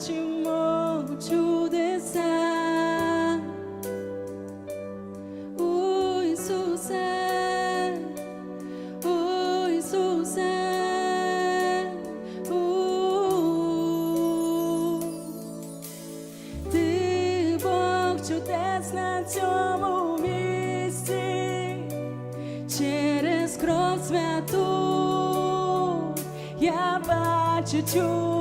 бачимо чудеса у Ісусе, ти Бог чудес на цьому місці через кров святу я бачу.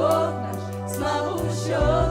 Бог наш, славу що